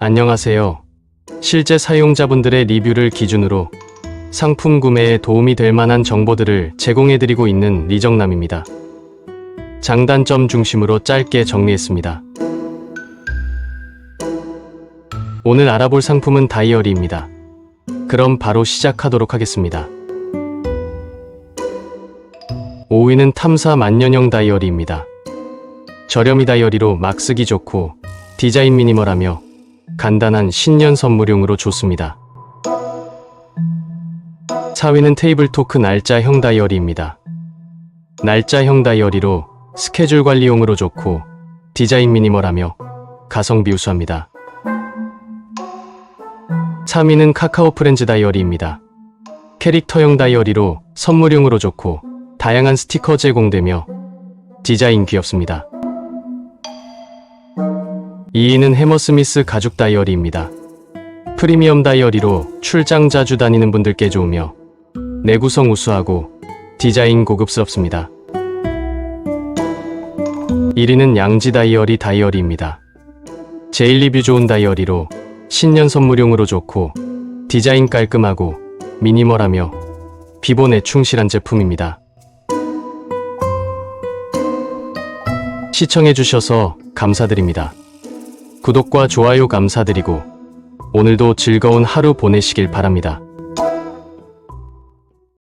안녕하세요. 실제 사용자분들의 리뷰를 기준으로 상품 구매에 도움이 될 만한 정보들을 제공해드리고 있는 리정남입니다. 장단점 중심으로 짧게 정리했습니다. 오늘 알아볼 상품은 다이어리입니다. 그럼 바로 시작하도록 하겠습니다. 5위는 탐사 만년형 다이어리입니다. 저렴이 다이어리로 막 쓰기 좋고 디자인 미니멀하며 간단한 신년 선물용으로 좋습니다. 4위는 테이블 토크 날짜형 다이어리입니다. 날짜형 다이어리로 스케줄 관리용으로 좋고 디자인 미니멀하며 가성비 우수합니다. 3위는 카카오 프렌즈 다이어리입니다. 캐릭터형 다이어리로 선물용으로 좋고 다양한 스티커 제공되며 디자인 귀엽습니다. 2위는 해머스미스 가죽 다이어리입니다. 프리미엄 다이어리로 출장 자주 다니는 분들께 좋으며 내구성 우수하고 디자인 고급스럽습니다. 1위는 양지 다이어리 다이어리입니다. 제일 리뷰 좋은 다이어리로 신년 선물용으로 좋고 디자인 깔끔하고 미니멀하며 비본에 충실한 제품입니다. 시청해주셔서 감사드립니다. 구독과 좋아요 감사드리고 오늘도 즐거운 하루 보내시길 바랍니다.